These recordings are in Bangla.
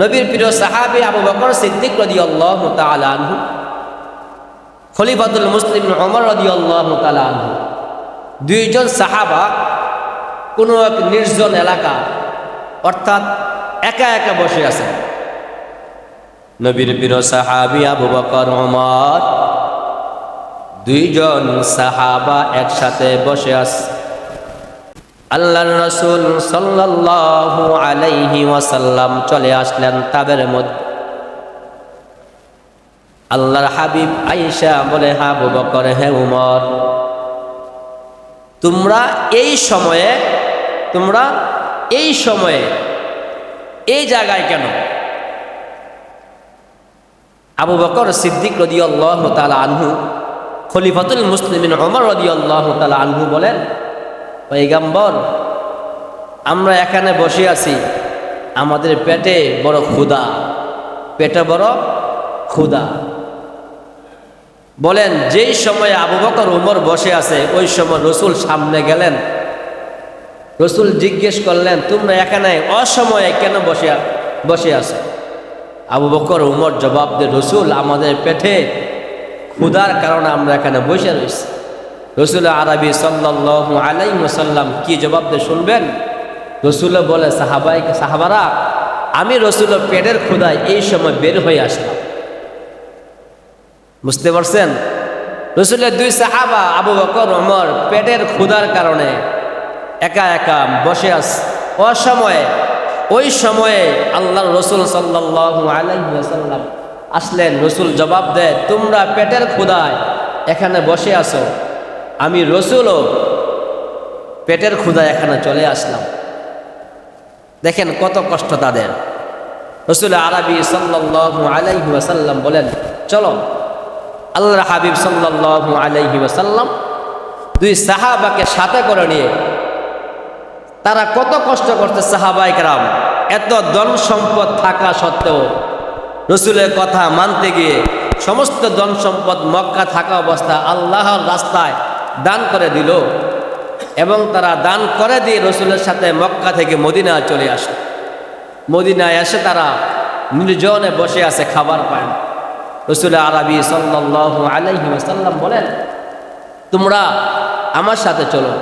নবীর প্রিয় সাহাবি আবু বকর সিদ্দিক রদি আল্লাহ আনহু, খলিফাতুল মুসলিম অমর রদি আল্লাহ আনহু। দুইজন সাহাবা কোনো এক নির্জন এলাকা, অর্থাৎ একা একা বসে আছেন। নবীর প্রিয় সাহাবি আবু বকর অমর দুইজন সাহাবা একসাথে বসে আছে আল্লাহর রসুল সাল্লাল্লাহু আলাইহি ওয়াসাল্লাম চলে আসলেন তাদের মধ্যে। আল্লাহর হাবিব আয়েশা বলে হাবু বকর হে উমর, তোমরা এই সময়ে, তোমরা এই সময়ে, এই জায়গায় কেন? আবু বকর সিদ্দিক রদি আল্লাহ তালা আনহু, খলিফাতুল মুসলিমিন অমর রদি আল্লাহ তালা আনহু বলেন পৈগাম্বর আমরা এখানে বসে আছি, আমাদের পেটে বড় ক্ষুধা। পেটে বড় ক্ষুদা বলেন, যেই সময় আবু বকর উমর বসে আছে, ওই সময় রসুল সামনে গেলেন। রসুল জিজ্ঞেস করলেন, তোমরা এখানে অসময়ে কেন বসে বসে আছে? আবু বকর উমর জবাব দে রসুল, আমাদের পেটে ক্ষুধার কারণে আমরা এখানে বসে রয়েছি। রসুল আরবি সাল্লাহ আলাই সাল্লাম কি জবাব দিয়ে শুনবেন? রসুল বলে, সাহাবাই, সাহাবারা, আমি রসুল পেটের ক্ষুদায় এই সময় বের হয়ে আসলাম। বুঝতে পারছেন? রসুলের দুই সাহাবা, আবু বকর, ওমর, পেটের ক্ষুধার কারণে একা একা বসে আস, অসময়ে, ওই সময়ে আল্লাহ রসুল সাল্লাহ আলাইসাল্লাম আসলেন। রসুল জবাব দেয়, তোমরা পেটের ক্ষুদায় এখানে বসে আসো আমি রসুলও পেটের ক্ষুদা এখানে চলে আসলাম। দেখেন কত কষ্ট তাদের। রসুল আরবি সাল্লাহ আলাইহি ওয়াসাল্লাম বলেন, চলো আল্লাহ হাবিব সাল্লাহ আলাইহি ওয়াসাল্লাম দুই সাহাবাকে সাথে করে নিয়ে, তারা কত কষ্ট করতে সাহাবাইকরাম এত ধন সম্পদ থাকা সত্ত্বেও রসুলের কথা মানতে গিয়ে সমস্ত ধন সম্পদ মক্কা থাকা অবস্থা আল্লাহর রাস্তায় দান করে দিল এবং তারা দান করে দিয়ে রসুলের সাথে মক্কা থেকে মদিনা চলে আসে মদিনায় এসে তারা নির্জনে বসে আছে, খাবার পায় না। রসুল আরবি সাল্লাহ আলাইহি সাল্লাম বলেন, তোমরা আমার সাথে চলো।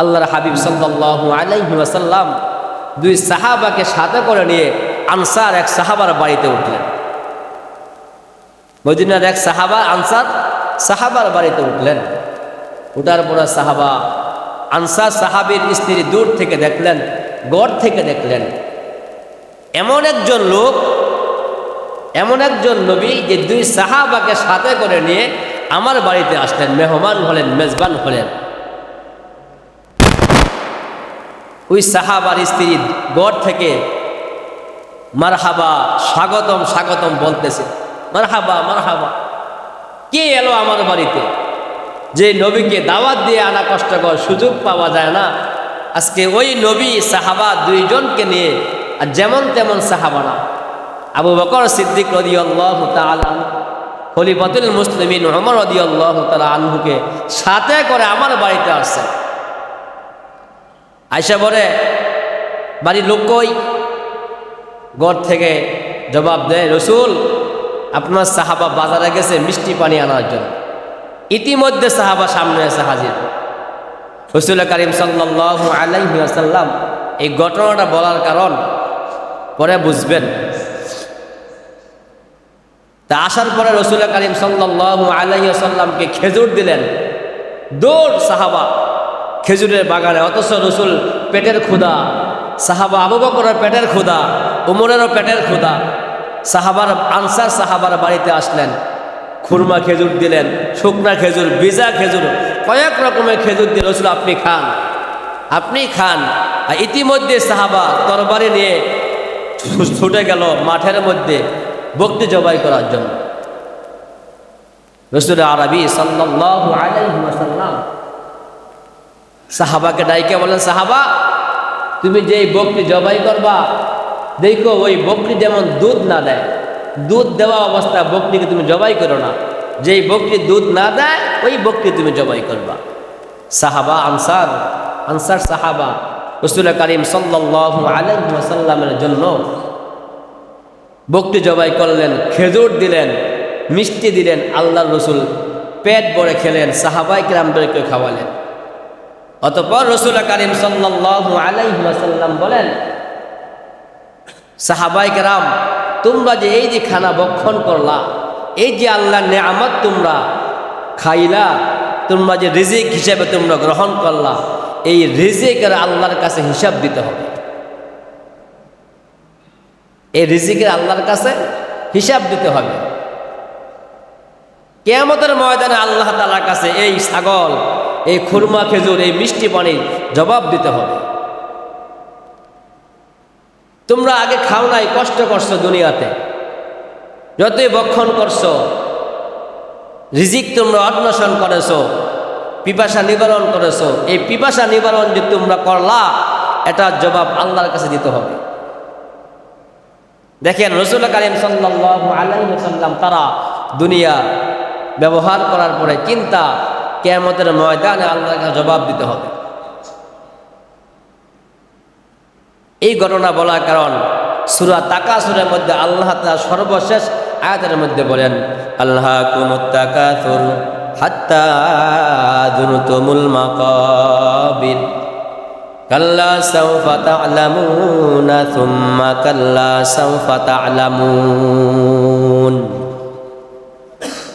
আল্লাহর হাবিব সাল্লাহ আলাইহি সাল্লাম দুই সাহাবাকে সাথে করে নিয়ে আনসার এক সাহাবার বাড়িতে উঠলেন। মদিনার এক সাহাবা আনসার সাহাবার বাড়িতে উঠলেন। উঠার পরে সাহাবা। আনসার সাহাবির স্ত্রী দূর থেকে দেখলেন, গড় থেকে দেখলেন। এমন একজন লোক, এমন একজন নবী যে দুই সাহাবাকে সাথে করে নিয়ে আমার বাড়িতে আসলেন, মেহমান হলেন, মেজবান হলেন। ওই সাহাবার স্ত্রী গড় থেকে মারহাবা, স্বাগতম স্বাগতম বলতেছে, মারহাবা মারহাবা, কে এলো আমার বাড়িতে? যে নবীকে দাওয়াত দিয়ে আনা কষ্টকর সুযোগ পাওয়া যায় না। আজকে ওই নবী, সাহাবা দুইজনকে নিয়ে আর যেমন তেমন সাহাবা না। আবু বকর সিদ্দিক রদি আল্লাহ খলিফাতুল মুসলিমিন অমর রদি আল্লাহ তালা আনহুকে সাথে করে আমার বাড়িতে আসছেন। আয়সা বলে, বাড়ির লোক কই? গড় থেকে জবাব দেয়, রসুল, আপনার সাহাবা বাজারে গেছে মিষ্টি পানি আনার জন্য। ইতিমধ্যে সাহাবা সামনে এসে হাজির। রসুল করিম সাল্লাহ আলাইসাল্লাম এই ঘটনাটা বলার কারণ পরে বুঝবেন। তা আসার পরে রসুল করিম সাল্লাহ আলাইসাল্লামকে খেজুর দিলেন। দৌড় সাহাবা খেজুরের বাগানে, অথচ রসুল পেটের ক্ষুদা সাহাবা আবু বকরের পেটের ক্ষুদা উমরেরও পেটের ক্ষুদা সাহাবার আনসার সাহাবার বাড়িতে আসলেন। খুরমা খেজুর দিলেন, শুকনা খেজুর, বিজা খেজুর, কয়েক রকমের খেজুর দিয়ে রসুল, আপনি খান আপনি খান। আর ইতিমধ্যে সাহাবা তরবারি নিয়ে ছুটে গেল মাঠের মধ্যে বক্তি জবাই করার জন্য। রসুল আরবি আলাইসাল্লাম সাহাবাকে ডাইকে বলেন সাহাবা, তুমি যেই বকরি জবাই করবা, দেখো ওই বকরি যেমন দুধ না দেয় দুধ দেওয়া অবস্থা বকরিকে তুমি জবাই করো না। যেই বকরি দুধ না দেয়, ওই বকরি তুমি জবাই করবা। সাহাবা আনসার আনসার সাহাবা, রসুল করিম সাল্লাহ আলহামের জন্য বকটি জবাই করলেন, খেজুর দিলেন, মিষ্টি দিলেন আল্লাহ রসুল পেট ভরে খেলেন, সাহাবাই কিরামদেরকে খাওয়ালেন। অতপর রসুল করিম সাল্লাল্লাহু আলাইহি ওয়াসাল্লাম বলেন, সাহাবাই কেরাম তোমরা যে এই যে খানা বক্ষণ করলা, এই যে আল্লাহর নেয়ামত তোমরা খাইলা, তোমরা যে রিজিক হিসাবে তোমরা গ্রহণ করলা, এই রিজিকের আল্লাহর কাছে হিসাব দিতে হবে। এই রিজিকের আল্লাহর কাছে হিসাব দিতে হবে। কেয়ামতের ময়দানে আল্লাহ তালার কাছে এই ছাগল, এই খুরমা খেজুর, এই মিষ্টি পানি জবাব দিতে হবে। তোমরা আগে খাও নাই, কষ্ট করছ দুনিয়াতে। যতই বক্ষণ করছ, রিজিক তোমরা অন্বেষণ করেছ, পিপাসা নিবারণ করেছ, এই পিপাসা নিবারণ যে তোমরা করলা, এটার জবাব আল্লাহর কাছে দিতে হবে। দেখেন রসুল করিম সাল্লাল্লাহু আলাইহি ওয়াসাল্লাম তারা দুনিয়া ব্যবহার করার পরে চিন্তা, কেয়ামতের ময়দানে আল্লাহর কাছে জবাব দিতে হবে। এই ঘটনা বলার কারণ সুরা তাকাসুরের মধ্যে আল্লাহ তাআলা সর্বশেষ আয়াতের মধ্যে বলেন আল্লাহ কুমুত্তাকাসুর কাল্লা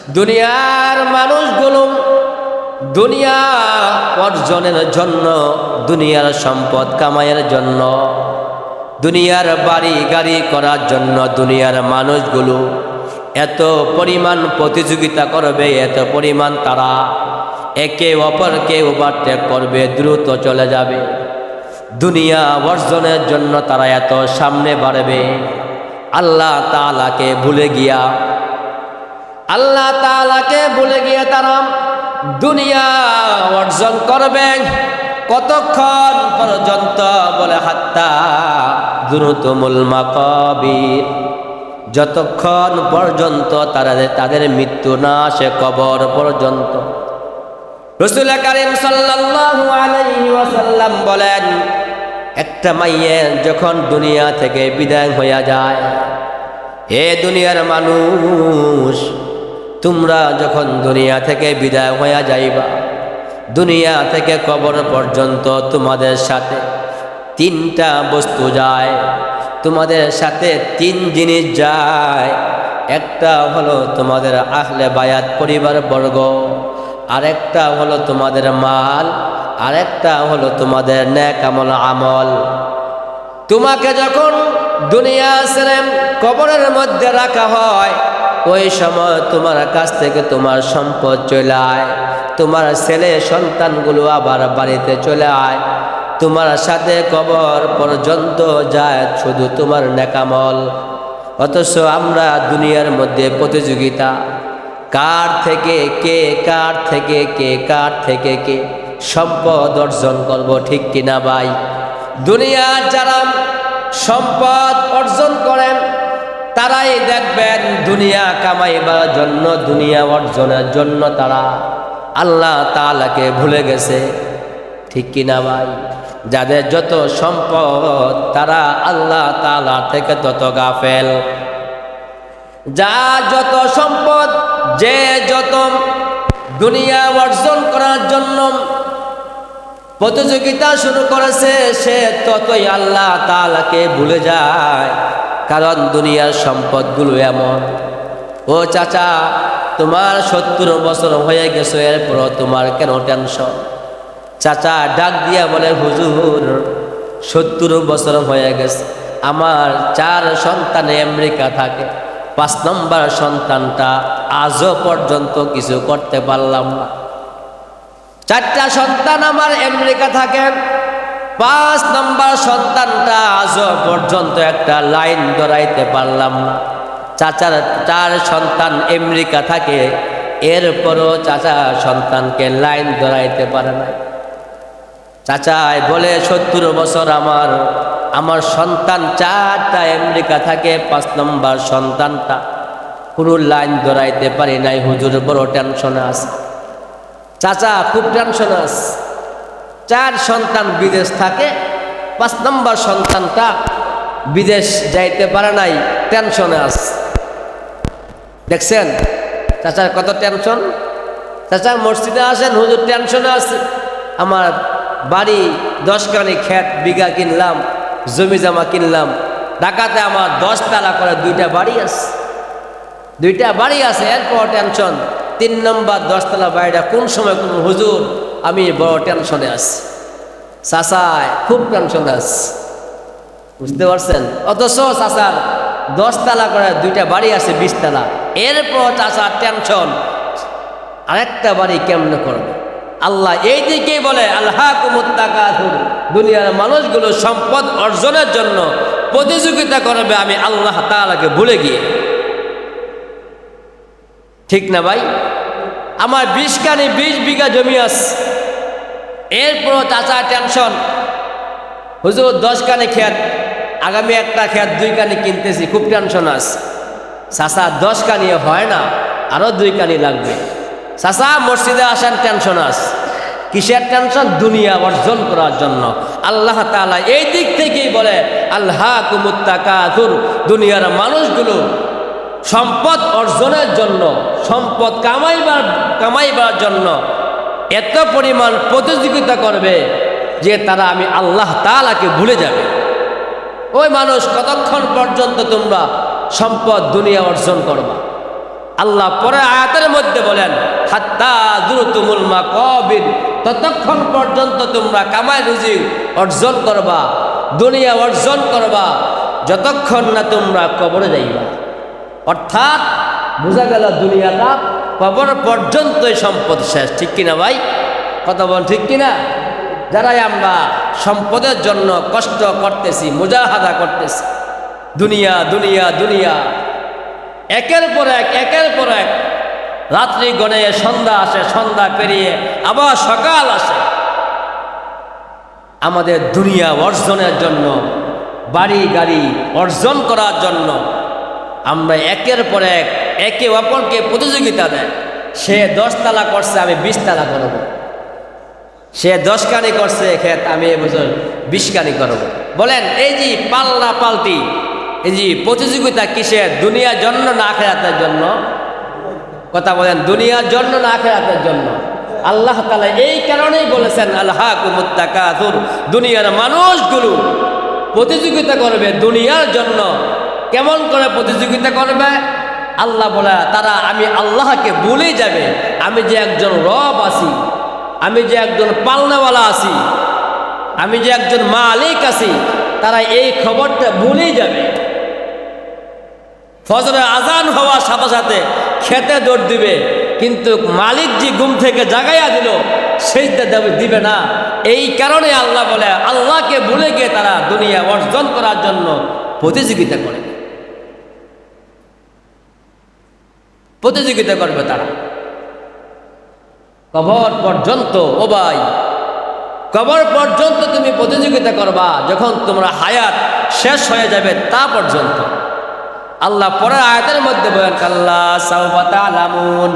দুনিয়ার মানুষগুলো দুনিয়া অর্জনের জন্য, দুনিয়ার সম্পদ কামাইয়ের জন্য, দুনিয়ার বাড়ি গাড়ি করার জন্য দুনিয়ার মানুষগুলো এত পরিমাণ প্রতিযোগিতা করবে, এত পরিমাণ তারা একে অপরকে ওভারটেক করবে, দ্রুত চলে যাবে। দুনিয়া অর্জনের জন্য তারা এত সামনে বাড়বে। আল্লাহ তালাকে ভুলে গিয়া, আল্লাহ তালাকে ভুলে গিয়ে তারা দুনিয়া অর্জন করবেন কতক্ষণ পর্যন্ত বলে, হাত্তা দ্রুতমুল মাকাবির যতক্ষণ পর্যন্ত তারা তাদের মৃত্যু না আসে, কবর পর্যন্ত। রসুল করিম সাল্লাল্লাহু আলাইহি ওয়াসাল্লাম বলেন, একটা মাইয়ের যখন দুনিয়া থেকে বিদায় হইয়া যায়, হে দুনিয়ার মানুষ তোমরা যখন দুনিয়া থেকে বিদায় হইয়া যাইবা, দুনিয়া থেকে কবর পর্যন্ত তোমাদের সাথে তিনটা বস্তু যায়। তোমাদের সাথে তিন জিনিস যায়। একটা হলো তোমাদের আহলে বায়াত পরিবার বর্গ, আরেকটা হলো তোমাদের মাল, আরেকটা হলো তোমাদের ন্যাক আমল। তোমাকে যখন দুনিয়া ছেড়ে কবরের মধ্যে রাখা হয় ওই সময় তোমার কাছ থেকে তোমার সম্পদ চলে আয়। তোমার ছেলে সন্তানগুলো আবার বাড়িতে চলে আয়। তোমার সাথে কবর পর্যন্ত যায় শুধু তোমার নেকামল অথচ আমরা দুনিয়ার মধ্যে প্রতিযোগিতা। কার থেকে কে, কার থেকে কে, কার থেকে কে সম্পদ অর্জন করব ঠিক কিনা ভাই? দুনিয়ার যারা সম্পদ অর্জন করেন তারাই দেখবেন দুনিয়া কামাইবার জন্য, দুনিয়া অর্জনের জন্য তারা আল্লাহ তালাকে ভুলে গেছে। ঠিক কিনা ভাই? যাদের যত সম্পদ, তারা আল্লাহ তালা থেকে তত গাফেল। যা যত সম্পদ, যে যত দুনিয়া অর্জন করার জন্য প্রতিযোগিতা শুরু করেছে, সে ততই আল্লাহ তালাকে ভুলে যায়। কারণ দুনিয়ার সম্পদগুলো এমন। ও চাচা, তোমার সত্তর বছর হয়ে গেছে, এরপরও তোমার কেন টেনশন? চাচা, ডাক দিয়া বলে, হুজুর, সত্তর বছর হয়ে গেছে। আমার চার সন্তান আমেরিকা থাকে। পাঁচ নম্বর সন্তানটা আজও পর্যন্ত কিছু করতে পারলাম না। চারটা সন্তান আমার আমেরিকা থাকে। পাঁচ নম্বর সন্তানটা আজও পর্যন্ত একটা লাইন ধরাইতে পারলাম চাচার, চার সন্তান আমেরিকা থাকে, এরপরও চাচা সন্তানকে লাইন ধরাইতে পারে না চাচাই বলে, সত্তর বছর আমার আমার সন্তান চারটা আমেরিকা থাকে, পাঁচ নম্বর সন্তানটা। কোনো লাইন ধরাইতে পারি নাই, হুজুর, বড় টেনশনে আছে। চাচা, খুব টেনশন আছে। চার সন্তান বিদেশ থাকে, পাঁচ নম্বর সন্তানটা বিদেশ যাইতে পারে নাই টেনশনে আস দেখছেন? চাচার কত টেনশন চাচা মসজিদে আসেন, হুজুর টেনশনে আছে। আমার বাড়ি দশ দশখানি খেত বিঘা কিনলাম, জমি জামা কিনলাম। ঢাকাতে আমার দশ তালা করে দুইটা বাড়ি আছে। দুইটা বাড়ি আছে, এরপর টেনশন তিন নম্বর দশতলা বাড়িটা কোন সময় কোন হুজুর আমি বড় টেনশনে আছি। চাচায় খুব টেনশনে আছি। বুঝতে পারছেন? অথচ চাচার দশতলা করে দুইটা বাড়ি আছে বিশতলা। এরপর চাচার টেনশন আরেকটা বাড়ি কেমনে করবে? আল্লাহ এই দিকেই বলে আল্লাহ কুমুত্তাকাথুর দুনিয়ার মানুষগুলো সম্পদ অর্জনের জন্য প্রতিযোগিতা করবে আমি আল্লাহ তাআলাকে ভুলে গিয়ে। ঠিক না ভাই? আমার বিশ কানি বিশ বিঘা জমি আছে। এরপরও চাচা টেনশন। হুজুর দশ কানি খেত, আগামী একটা খেত দুই কানি কিনতেছি, খুব টেনশন আছে। চাচা দশ কানি হয় না আরও দুই কানি লাগবে। চাচা মসজিদে আসার টেনশন আছে। কিসের টেনশন? দুনিয়া অর্জন করার জন্য। আল্লাহ তাআলা এই দিক থেকেই বলে আল্লাহ কুমুত্তাকাথুর দুনিয়ার মানুষগুলো সম্পদ অর্জনের জন্য, সম্পদ কামাইবার কামাইবার জন্য এত পরিমাণ প্রতিযোগিতা করবে যে তারা আমি আল্লাহ তালাকে ভুলে যাবে। ওই মানুষ কতক্ষণ পর্যন্ত তোমরা সম্পদ দুনিয়া অর্জন করবা? আল্লাহ পরে আয়াতের মধ্যে বলেন, হাত্তা দুরুতুমুল মা কবির ততক্ষণ পর্যন্ত তোমরা কামাই রুজি অর্জন করবা, দুনিয়া অর্জন করবা, যতক্ষণ না তোমরা কবরে যাইবা। অর্থাৎ বোঝা গেল দুনিয়াটা কবর পর্যন্তই সম্পদ শেষ। ঠিক কিনা ভাই? কথা বল ঠিক কিনা? যারাই আমরা সম্পদের জন্য কষ্ট করতেছি, মুজাহাদা করতেছি, দুনিয়া দুনিয়া দুনিয়া, একের পর এক, একের পর এক রাত্রি গণে সন্ধ্যা আসে, সন্ধ্যা পেরিয়ে, আবার সকাল আসে। আমাদের দুনিয়া অর্জনের জন্য, বাড়ি গাড়ি অর্জন করার জন্য আমরা একের পর এক একে অপরকে প্রতিযোগিতা দেয়। সে দশতলা করছে, আমি বিশতলা করব। সে দশকানি করছে ক্ষেত আমি এবছর বিশকানি করব। বলেন, এই যে পাল্লা পাল্টি, এই যে প্রতিযোগিতা কিসের? দুনিয়ার জন্য না খেরাতের জন্য? কথা বলেন দুনিয়ার জন্য না খেরাতের জন্য। আল্লাহ তালা এই কারণেই বলেছেন আল্লাহ কুমুত্তাকাতুর দুনিয়ার মানুষগুলো প্রতিযোগিতা করবে দুনিয়ার জন্য। কেমন করে প্রতিযোগিতা করবে? আল্লাহ বলে, তারা, আমি আল্লাহকে বলে যাবে। আমি যে একজন রব আছি, আমি যে একজন পালনাওয়ালা আছি, আমি যে একজন মালিক আছি, তারা এই খবরটা ভুলেই যাবে। ফজরে আজান হওয়ার সাথে সাথে খেতে দৌড় দিবে, কিন্তু মালিক যে ঘুম থেকে জাগাইয়া দিল সেইটা দিবে না। এই কারণে আল্লাহ বলে, আল্লাহকে ভুলে গিয়ে তারা দুনিয়া অর্জন করার জন্য প্রতিযোগিতা করে। প্রতিযোগিতা করবে তারা। কবর পর্যন্ত, ও ভাই, কবর পর্যন্ত তুমি প্রতিযোগিতা করবা, যখন তোমরা হায়াত শেষ হয়ে যাবে তা পর্যন্ত। আল্লাহ পরের আয়াতের মধ্যে বলেন, কাল্লা সাউফা তালামুন,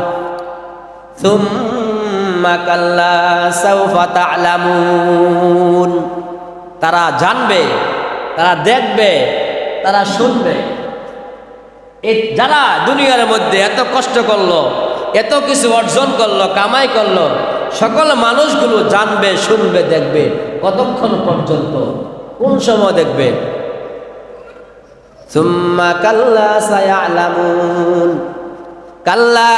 সুম্মা কাল্লা তারা জানবে, তারা দেখবে, তারা শুনবে। এই যারা দুনিয়ার মধ্যে এত কষ্ট করল, এত কিছু অর্জন করল, কামাই করল, সকল মানুষগুলো জানবে, শুনবে, দেখবে, কতক্ষণ পর্যন্ত, কোন সময় দেখবে? সুম্মা কাল্লা কাল্লা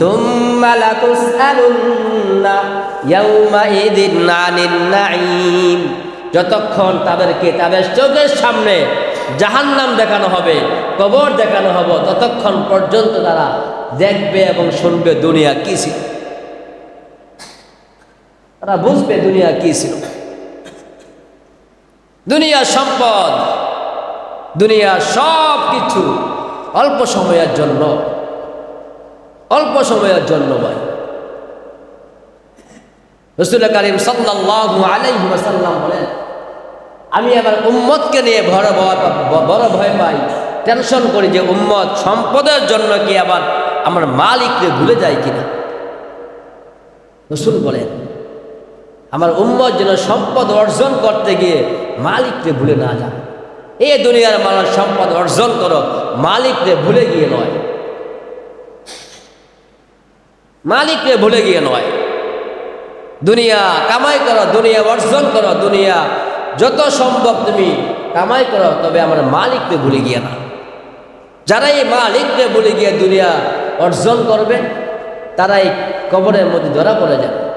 ثم لتسألن يومئذ عن النعيم যতক্ষণ তাদেরকে তাদের চোখের সামনে জাহান্নাম দেখানো হবে কবর দেখানো হবে ততক্ষণ পর্যন্ত তারা দেখবে এবং শুনবে দুনিয়া কি ছিল তারা বুঝবে দুনিয়া কি ছিল দুনিয়া সম্পদ দুনিয়া সব কিছু অল্প সময়ের জন্য অল্প সময়ের জন্য ভাই। রসুল করিম সাল্লাল্লাহু আলাইহি ওয়াসাল্লাম বলেন, আমি আমার উম্মতকে নিয়ে বড় বড় বড় ভয় পাই। টেনশন করি যে উম্মত সম্পদের জন্য কি আবার আমার মালিককে ভুলে যায় কিনা? রসুল বলেন, আমার উম্মত যেন সম্পদ অর্জন করতে গিয়ে মালিককে ভুলে না যায়। এই দুনিয়ার মানুষ সম্পদ অর্জন করো, মালিককে ভুলে গিয়ে নয়। মালিককে ভুলে গিয়ে নয়। দুনিয়া কামাই করো, দুনিয়া অর্জন করো, দুনিয়া যত সম্ভব তুমি কামাই করো, তবে আমার মালিককে ভুলে গিয়ে না। যারা এই মালিককে ভুলে গিয়ে দুনিয়া অর্জন করবে, তারাই কবরের মধ্যে ধরা পড়ে যাবে।